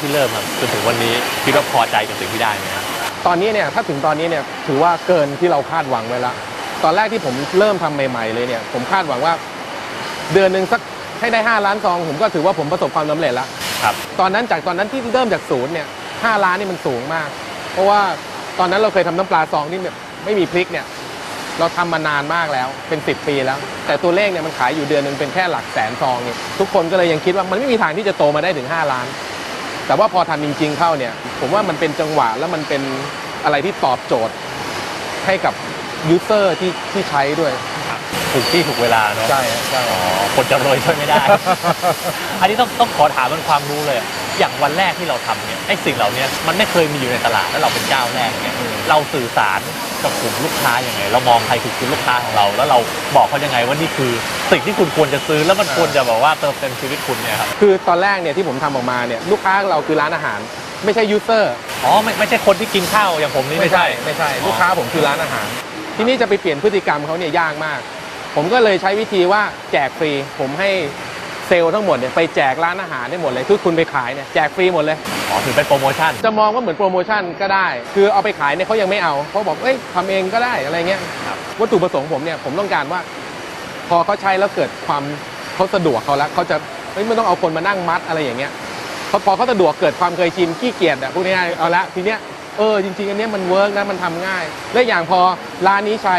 ที่เริ่มครับจนถึงวันนี้คิดว่าพอใจกับสิ่งที่ได้ไหมครับตอนนี้เนี่ยถ้าถึงตอนนี้เนี่ยถือว่าเกินที่เราคาดหวังไว้ละตอนแรกที่ผมเริ่มทำใหม่ ๆ เลยเนี่ยผมคาดหวังว่า เดือนหนึ่งสักให้ได้ 5 ล้านซอง ผมก็ถือว่าผมประสบความสำเร็จแล้วครับตอนนั้นจากตอนนั้นที่เริ่มจากศูนย์เนี่ยห้าล้านนี่มันสูงมาก เพราะว่าตอนนั้นเราเคยทำน้ำปลาซองที่แบบไม่มีพริกเนี่ยเราทำมานานมากแล้วเป็น 10 ปีแล้ว แต่ตัวเลขเนี่ยมันขายอยู่เดือนหนึ่งเป็นแค่หลักแสนซองเนี่ยทุกคนก็เลยยังคิดว่ามันไม่มีทางที่จะโตมาได้ถึง 5 ล้าน แต่ว่าพอทำจริง ๆ เข้าเนี่ย ผมว่ามันเป็นจังหวะแล้วมันเป็นอะไรที่ตอบโจทย์ให้กับยูเซอร์ที่ที่ใช้ด้วยถูกที่ถูกเวลาเนาะใช่ใช่อ๋อคนจะรวยช่วยไม่ได้ อันนี้ต้องต้องขอถามเป็นความรู้เลย อย่างวันแรกที่เราทำเนี่ยไอ้สิ่งเหล่านี้มันไม่เคยมีอยู่ในตลาดแล้วเราเป็นเจ้าแรกเนี่ยเราสื่อสารกับกลุ่มลูกค้ายังไง เรามองใครคือกลุ่มลูกค้าของเรา แล้วเราบอกเขายังไงว่านี่คือสิ่งที่คุณควรจะซื้อแล้วมันควรจะแบบว่าเติมเต็มชีวิตคุณเนี่ยครับคือตอนแรกเนี่ยที่ผมทำออกมาเนี่ยลูกค้าเราคือร้านอาหาร ไม่ใช่ยูเซอร์อ๋อไม่ไม่ใช่คนที่กินข้าวอย่างผมนี่ไม่ไม่ใช่ใช่ไม่ใช่อ๋อลูกค้าผมคือร้านอาหาร ที่นี่จะไปเปลี่ยนพฤติกรรมเขาเนี่ยยากมาก ผมก็เลยใช้วิธีว่าแจกฟรี ผมให้ เซลล์ทั้งหมดเนี่ยไปแจกร้านอาหารได้หมดเลยคือคุณไปขายเนี่ยแจกฟรีหมดเลย อ๋อถือเป็นโปรโมชั่น จะมองว่าเหมือนโปรโมชั่นก็ได้ คือเอาไปขายเนี่ยเขายังไม่เอาเขาบอกเอ้ยทำเองก็ได้อะไรเงี้ยครับ วัตถุประสงค์ผมเนี่ยผมต้องการว่า พอเขาใช้แล้วเกิดความเขาสะดวกเขาแล้วเขาจะเฮ้ยไม่ต้องเอาคนมานั่งมัดอะไรอย่างเงี้ยพอพอเขาสะดวกเกิดความเคยชินขี้เกียจอะพูดง่ายๆเอาละทีเนี้ยเออจริงๆอันเนี้ยมันเวิร์กนะมันทำง่าย และอย่างพอร้านนี้ใช้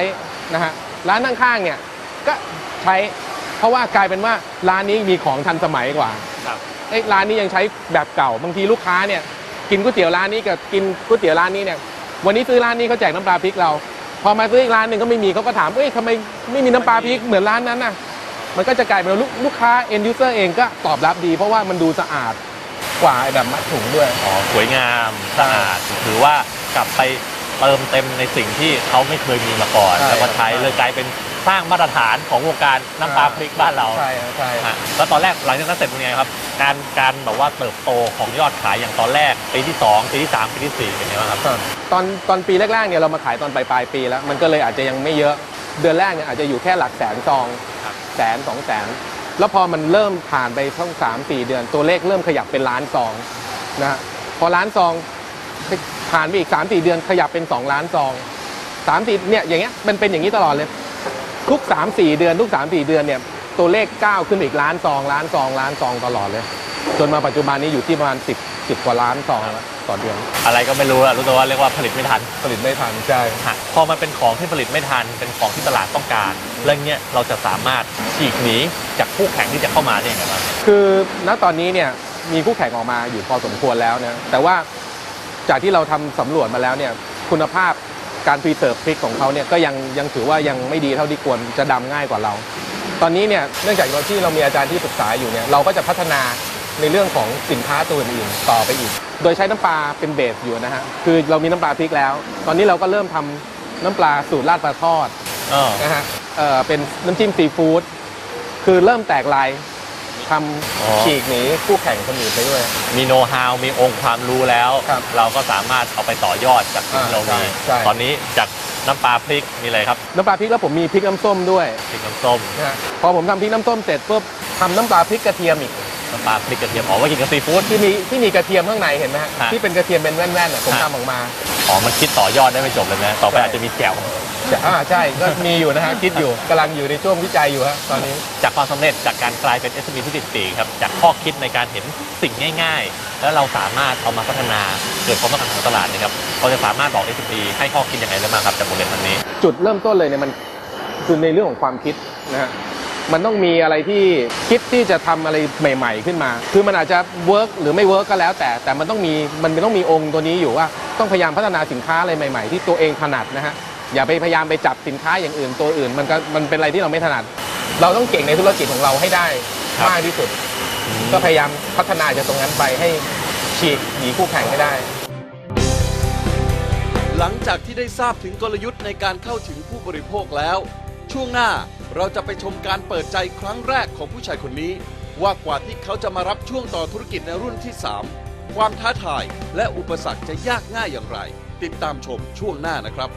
นะฮะร้านข้างๆเนี่ยก็ใช้ เพราะว่ากลายเป็นว่าร้านนี้มีของทันสมัยกว่าครับ เอ้ยร้านนี้ยังใช้แบบเก่า บางทีลูกค้าเนี่ยกินก๋วยเตี๋ยวร้านนี้กับกินก๋วยเตี๋ยวร้านนี้เนี่ยวันนี้ซื้อร้านนี้เขาแจกน้ำปลาพริกเรา พอมาซื้ออีกร้านหนึ่งก็ไม่มีเขาก็ถามเอ้ยทำไมไม่มีน้ำปลาพริกเหมือนร้านนั้นน่ะมันก็จะกลายเป็นว่าลูกลูกค้า end user เองก็ตอบรับดี เพราะว่ามันดูสะอาดกว่าไอ้แบบมัดถุงด้วย อ๋อสวยงามสะอาดถือว่ากลับไป เติมเต็มในสิ่งที่เขาไม่เคยมีมาก่อน ใช่แล้วก็ใช้ใช่เลยกลายเป็นสร้างมาตรฐานของวงการน้ำปลาพริกบ้านเราใช่ใช่ฮะแล้วตอนแรกหลังจากนั้นเสร็จเป็นไงครับ การการแบบว่าเติบโตของยอดขายอย่างตอนแรกปีที่2ปีที่3ปีที่4เป็นไงบ้างครับ ตอนตอนปีแรกๆเนี่ยเรามาขายตอนปลายปลายๆปีแล้วมันก็เลยอาจจะยังไม่เยอะเดือนแรกเนี่ยอาจจะอยู่แค่หลักแสนซองครับ แสนสองแสนแล้วพอมันเริ่มผ่านไปทั้งสามสี่เดือน ตัวเลขเริ่มขยับเป็นล้านซองนะฮะพอล้านซอง ผ่านไปอีกสามสี่เดือนขยับเป็นสองล้านซองสามสี่เนี่ยอย่างเงี้ยมันเป็นอย่างนี้ตลอดเลย ทุกสามสี่เดือนทุกสามสี่เดือนเนี่ยตัวเลขก้าวขึ้นไปอีกล้านซองล้านซองล้านซองตลอดเลย จนมาปัจจุบันนี้อยู่ที่ประมาณสิบสิบกว่าล้านซองแล้วต่อเดือน อะไรก็ไม่รู้อะรู้แต่ว่าเรียกว่าผลิตไม่ทันผลิตไม่ทันใช่ฮะพอมันเป็นของที่ผลิตไม่ทันเป็นของที่ตลาดต้องการเรื่องเนี้ยเราจะสามารถฉีกหนีจากคู่แข่งที่จะเข้ามาได้ยังไงบ้างคือณตอนนี้เนี่ยมีคู่แข่งออกมาอยู่พอสมควรแล้วนะแต่ว่า จากที่เราทำสำรวจมาแล้วเนี่ยคุณภาพการพรีเซิร์ฟพริกของเขาเนี่ยก็ยังยังถือว่ายังไม่ดีเท่าที่ควรจะดำง่ายกว่าเรา ตอนนี้เนี่ยเนื่องจากเราที่เรามีอาจารย์ที่ปรึกษาอยู่เนี่ยเราก็จะพัฒนาในเรื่องของสินค้าตัวอื่นๆต่อไปอีก โดยใช้น้ำปลาเป็นเบสอยู่นะฮะ คือเรามีน้ำปลาพริกแล้ว ตอนนี้เราก็เริ่มทำน้ำปลาสูตรราดปลาทอดอนะฮะเเป็นน้ำจิ้มซีฟู้ด คือเริ่มแตกลาย ทอ๋อำฉีกหนีคู่แข่งคนอื่นไปด้วย มีโน้ตฮาวมีองค์ความรู้แล้ว ครับเราก็สามารถเอาไปต่อยอดจากสิ่งที่เราอ่ามีใช่ใช่ ตอนนี้จากน้ำปลาพริกมีอะไรครับน้ำปลาพริกแล้วผมมีพริกน้ำส้มด้วยพริกน้ำส้มนะฮะพอผมทำพริกน้ำส้มเสร็จปุ๊บทำน้ำปลาพริกกระเทียมอีกน้ำปลาพริกกระเทียมอ๋อว่ากินกับซีฟู้ด ที่มีที่มีกระเทียมข้างในเห็นไหมฮะฮะที่เป็นกระเทียมเป็นแว่นๆน่ะผมฮะ ทำออกมา อ๋อมันคิดต่อยอดได้ไม่จบเลยนะต่อไปใช่ อาจจะมีแจ่ว อ่าใช่ก็มีอยู่นะฮะคิดอยู่กำลังอยู่ในช่วงวิจัยอยู่ฮะตอนนี้ จากความสำเร็จจากการกลายเป็น SME ที่ติดปีกครับ จากข้อคิดในการเห็นสิ่งง่าย ๆ แล้วเราสามารถเอามาพัฒนาเกิดความต้องการของตลาดนะครับเราจะสามารถบอก SME ให้ข้อคิดยังไงได้บ้างครับจากบทเรียนวันนี้ จุดเริ่มต้นเลยเนี่ยมันคือในเรื่องของความคิดนะฮะมันต้องมีอะไรที่คิดที่จะทำอะไรใหม่ ๆ ขึ้นมา คือมันอาจจะเวิร์กหรือไม่เวิร์กก็แล้วแต่ แต่มันต้องมีมันต้องมีองค์ตัวนี้อยู่ว่าต้องพยายามพัฒนาสินค้าอะไรใหม่ ๆ ที่ตัวเองถนัดนะฮะ อย่าไปพยายามไปจับสินค้าอย่างอื่นตัวอื่น มันก็มันเป็นอะไรที่เราไม่ถนัด เราต้องเก่งในธุรกิจของเราให้ได้ครับ มากที่สุด ก็พยายามพัฒนาจากตรงนั้นไปให้ฉีกหนีคู่แข่งให้ได้ หลังจากที่ได้ทราบถึงกลยุทธ์ในการเข้าถึงผู้บริโภคแล้ว ช่วงหน้าเราจะไปชมการเปิดใจครั้งแรกของผู้ชายคนนี้ ว่ากว่าที่เขาจะมารับช่วงต่อธุรกิจในรุ่นที่ 3 ความท้าทายและอุปสรรคจะยากง่ายอย่างไร ติดตามชมช่วงหน้านะครับ